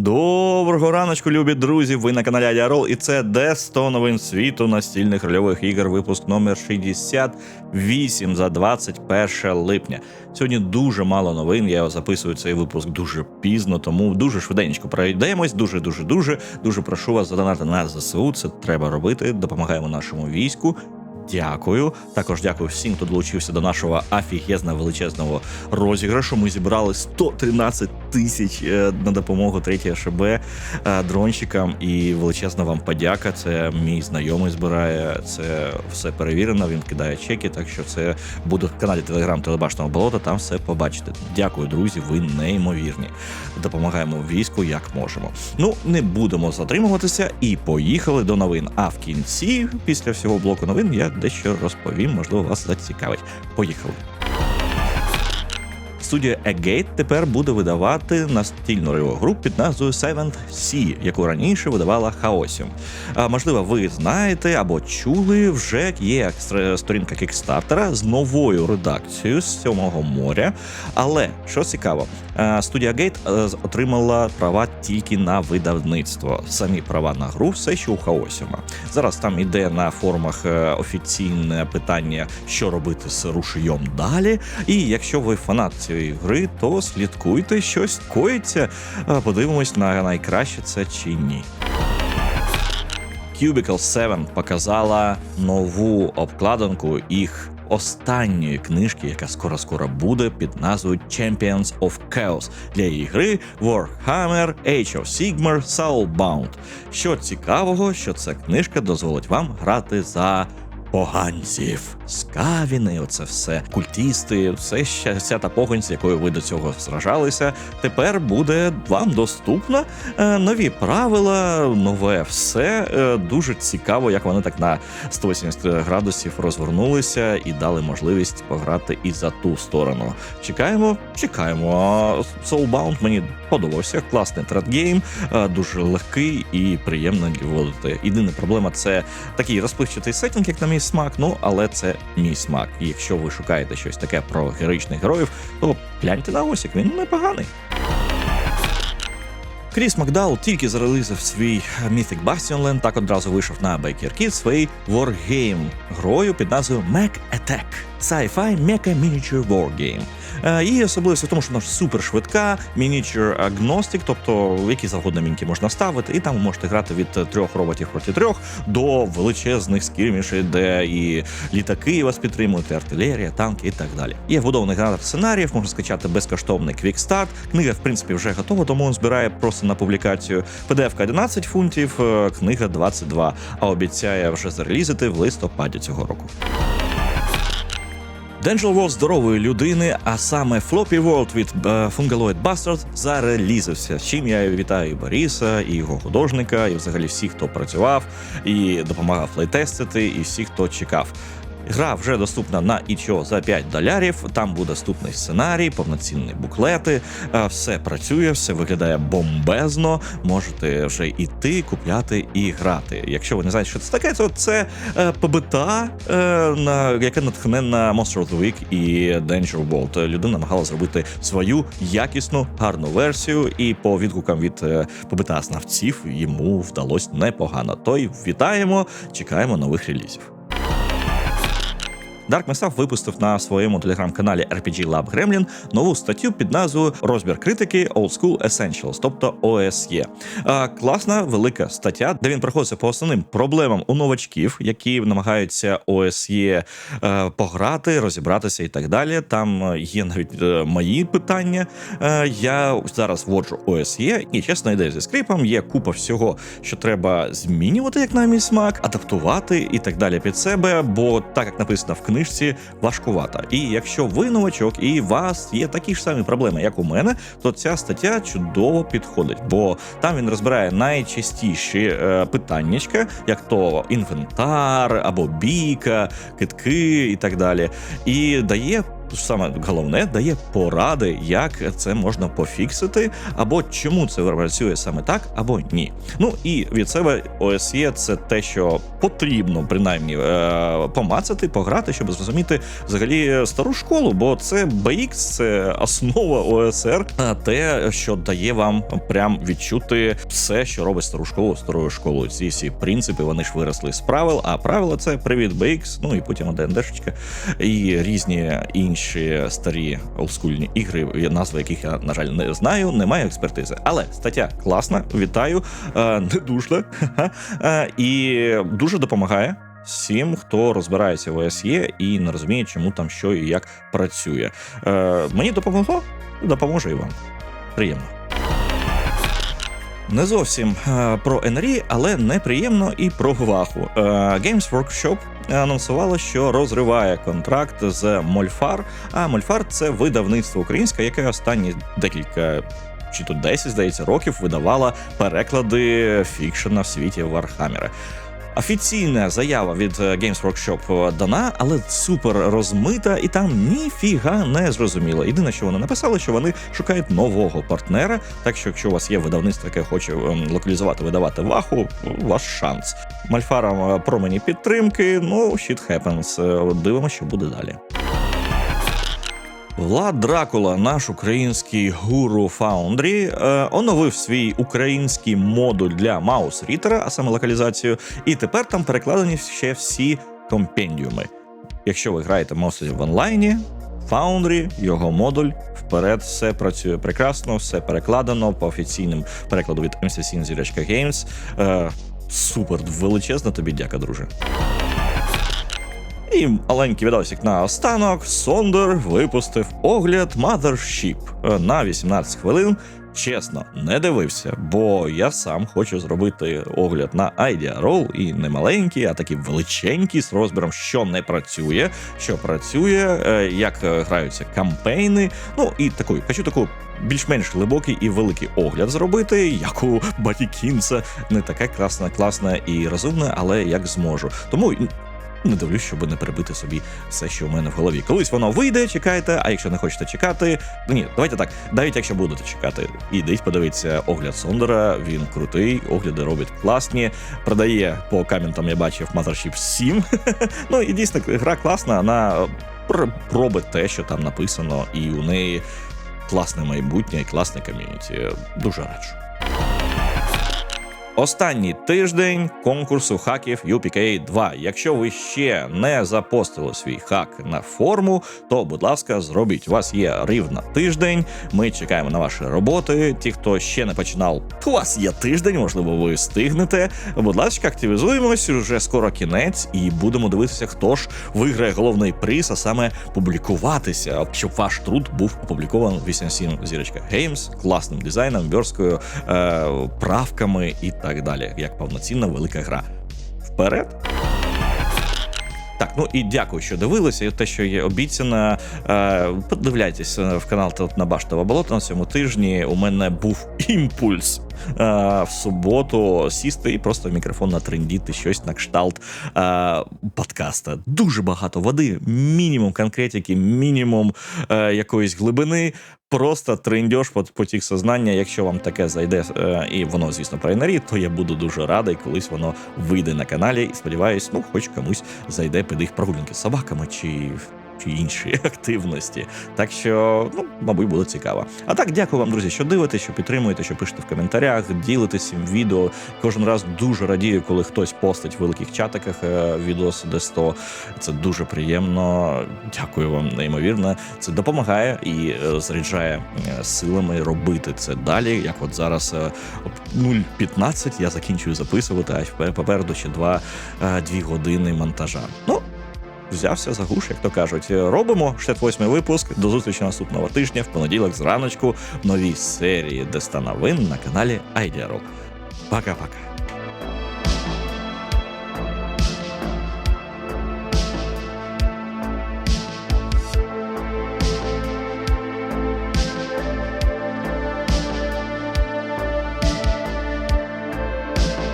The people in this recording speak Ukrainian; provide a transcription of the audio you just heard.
Доброго раночку, любі друзі! Ви на каналі Адіарол, і це де 100 новин світу настільних рольових ігор, випуск номер 68 за 21 липня. Сьогодні дуже мало новин. Я записую цей випуск дуже пізно, тому дуже швиденько пройдемось. Дуже, дуже, дуже, дуже прошу вас задонати на ЗСУ. Це треба робити. Допомагаємо нашому війську. Дякую. Також дякую всім, хто долучився до нашого афігезно величезного розіграшу. Ми зібрали 113 тисяч е, на допомогу 3 ШБ е, дрончикам. І величезна вам подяка. Це мій знайомий збирає. Це все перевірено. Він кидає чеки. Так що це буде в каналі Телеграм Телебашного болота. Там все побачите. Дякую, друзі. Ви неймовірні. Допомагаємо війську як можемо. Ну не будемо затримуватися і поїхали до новин. А в кінці, після всього блоку новин, я дещо розповім, можливо, вас зацікавить. Поїхали. Студія Agate тепер буде видавати настільну рольову гру під назвою Seventh Sea, яку раніше видавала. А можливо, ви знаєте або чули, вже є сторінка кікстартера з новою редакцією з сьомого моря. Але що цікаво, студія Gate е, отримала права тільки на видавництво. Самі права на гру все ще у Хаосіума. Зараз там іде на форумах е, офіційне питання, що робити з рушієм далі. І якщо ви фанат цієї гри, то слідкуйте, щось коїться. Е, Подивимось на найкраще це чи ні. Cubicle 7 показала нову обкладинку їх останньої книжки, яка скоро скоро буде під назвою Champions of Chaos для її гри Warhammer Age of Sigmar Soulbound. Що цікавого, що ця книжка дозволить вам грати за поганців, скавіни, оце все, культісти, все ще вся та погонь, з якою ви до цього сражалися. Тепер буде вам доступно е, нові правила, нове все. Е, дуже цікаво, як вони так на 180 градусів розвернулися і дали можливість пограти і за ту сторону. Чекаємо, чекаємо. Soulbound мені подобався. Класний тредгейм, е, дуже легкий і приємно вводити. Єдина проблема це такий розпливчатий сеттинг, як на мій смак. Ну але це мій смак. І якщо ви шукаєте щось таке про героїчних героїв, то гляньте на осік, він непоганий. Кріс Макдаул тільки зарелизив свій Mythic Bastionland, так одразу вийшов на Baker Kids своїй Wargame грою під назвою Mech Attack. Sci-fi Mecha Miniature Wargame. Е, Її особливість в тому, що вона супер швидка, мінічер агностик, тобто які завгодно мінки можна ставити, і там ви можете грати від е, трьох роботів проти трьох до величезних скірмішей, де і літаки вас підтримують, і артилерія, танки і так далі. Є вбудований генератор сценаріїв, можна скачати безкоштовний квікстарт. Книга, в принципі, вже готова, тому він збирає просто на публікацію. PDF 11 фунтів, е, книга 22, а обіцяє вже зарелізити в листопаді цього року. Danger World здорової людини, а саме Floppy World від е, Fungaloid Bastards зарелізився. З чим я вітаю і Бориса, і його художника, і взагалі всіх, хто працював і допомагав плейтестити, і всіх, хто чекав. Гра вже доступна на ічо за 5 долярів. Там буде доступний сценарій, повноцінні буклети. Все працює, все виглядає бомбезно. Можете вже йти, купляти і грати. Якщо ви не знаєте, що це таке, то це е, ПБТА, е, на яке натхнена на Monster of the Week і Danger World. Людина намагалася зробити свою якісну гарну версію, і по відгукам від е, ПБТА знавців йому вдалося непогано. Той вітаємо, чекаємо нових релізів. Dark Messaf випустив на своєму телеграм-каналі RPG Lab Gremlin нову статтю під назвою Розбір критики Old School Essentials, тобто OSE. А, класна велика стаття, де він проходиться по основним проблемам у новачків, які намагаються OSE е, пограти, розібратися і так далі. Там е, є навіть е, мої питання. Я зараз вводжу OSE, і чесна ідея зі скрипом є купа всього, що треба змінювати, як на мій смак, адаптувати і так далі під себе. Бо так як написано в книжці, важкувата. І якщо ви новачок і у вас є такі ж самі проблеми, як у мене, то ця стаття чудово підходить, бо там він розбирає найчастіші е, питаннячка, як то інвентар або бійка, китки і так далі, і дає саме головне дає поради, як це можна пофіксити, або чому це працює саме так, або ні. Ну і від себе OSE це те, що потрібно принаймні е, помацати, пограти, щоб зрозуміти взагалі стару школу, бо це BX, це основа ОСР, а те, що дає вам прям відчути все, що робить стару школу старою школою. Ці всі принципи вони ж виросли з правил. А правила це привіт BX, ну і потім ДНДшечка і різні інші старі олдскульні ігри, назви яких я на жаль не знаю. Немає експертизи, але стаття класна. Вітаю, е, не душна е, і дуже допомагає. Всім, хто розбирається в ОСЄ і не розуміє, чому там що і як працює. Е, Мені допомогло, допоможе і вам. Приємно. Не зовсім е, про НРІ, але неприємно і про Ваху. Е, Games Workshop анонсувало, що розриває контракт з Мольфар. А Мольфар це видавництво українське, яке останні декілька. Чи то 10, здається, років видавала переклади фікшена в світі Вархаммера. Офіційна заява від е, Games Workshop дана, але супер розмита, і там ніфіга не зрозуміло. Єдине, що вони написали, що вони шукають нового партнера. Так що, якщо у вас є видавництво, яке хоче ем, локалізувати, видавати ваху, ваш шанс. Мальфара про промені підтримки. Ну, shit happens. Е, Дивимося, що буде далі. Влад Дракула, наш український гуру Foundry, е, оновив свій український модуль для Маус Рітера, а саме локалізацію, і тепер там перекладені ще всі компендіуми. Якщо ви граєте Маус в онлайні, Foundry, його модуль вперед, все працює прекрасно, все перекладено по офіційним перекладу від MCC Games. Е, супер, величезна тобі дяка, друже. І маленький відосик на останок. Сондер випустив огляд Mothership е, на 18 хвилин. Чесно, не дивився, бо я сам хочу зробити огляд на Idea Roll і не маленький, а такий величенький з розміром, що не працює, що працює, е, як е, граються кампейни. Ну і такий, хочу таку більш-менш глибокий і великий огляд зробити, як у Баті Кінса. Не таке класне, класне і розумне, але як зможу. Тому не дивлюсь, щоб не перебити собі все, що в мене в голові. Колись воно вийде, чекайте. А якщо не хочете чекати, ну ні, давайте так. Навіть якщо будете чекати, ідіть, подивіться огляд Сондера. Він крутий, огляди робить класні. Продає по камінтам, я бачив Mothership 7. ну і дійсно гра класна, вона робить те, що там написано, і у неї класне майбутнє і класне ком'юніті. Дуже раджу. Останній тиждень конкурсу хаків UPK 2. Якщо ви ще не запостили свій хак на форму, то будь ласка, зробіть. У вас є рівна тиждень. Ми чекаємо на ваші роботи. Ті, хто ще не починав, у вас є тиждень, можливо, ви встигнете. Будь ласка, активізуємось вже скоро кінець, і будемо дивитися, хто ж виграє головний приз, а саме публікуватися, щоб ваш труд був опублікований в 87 зірочка Games, класним дизайном, версткою, е, правками і так далі, як повноцінна велика гра. Вперед! Так, ну і дякую, що дивилися. І те, що є обіцяно. Е, подивляйтесь в канал на Баштове болото на цьому тижні. У мене був імпульс е, в суботу сісти і просто в мікрофон натрендіти щось на кшталт е, подкаста. Дуже багато води, мінімум конкретики, мінімум е, якоїсь глибини. Просто трендьош потік сознання. Якщо вам таке зайде, е, і воно, звісно, про інарі, то я буду дуже радий, колись воно вийде на каналі. І сподіваюсь, ну хоч комусь зайде під їх прогулянки з собаками чи чи інші активності. Так що, ну, мабуть, буде цікаво. А так, дякую вам, друзі, що дивитесь, що підтримуєте, що пишете в коментарях, ділитесь відео. Кожен раз дуже радію, коли хтось постить в великих чатиках е, відос де 100. Це дуже приємно. Дякую вам, неймовірно. Це допомагає і е, заряджає е, силами робити це далі. Як от зараз 0.15 я закінчую записувати, а попереду ще 2 2 години монтажа. Ну, взявся за гуш, як то кажуть. Робимо 68-й випуск. До зустрічі наступного тижня в понеділок зраночку в новій серії Деста новин на каналі Айдіарок. Пока-пока.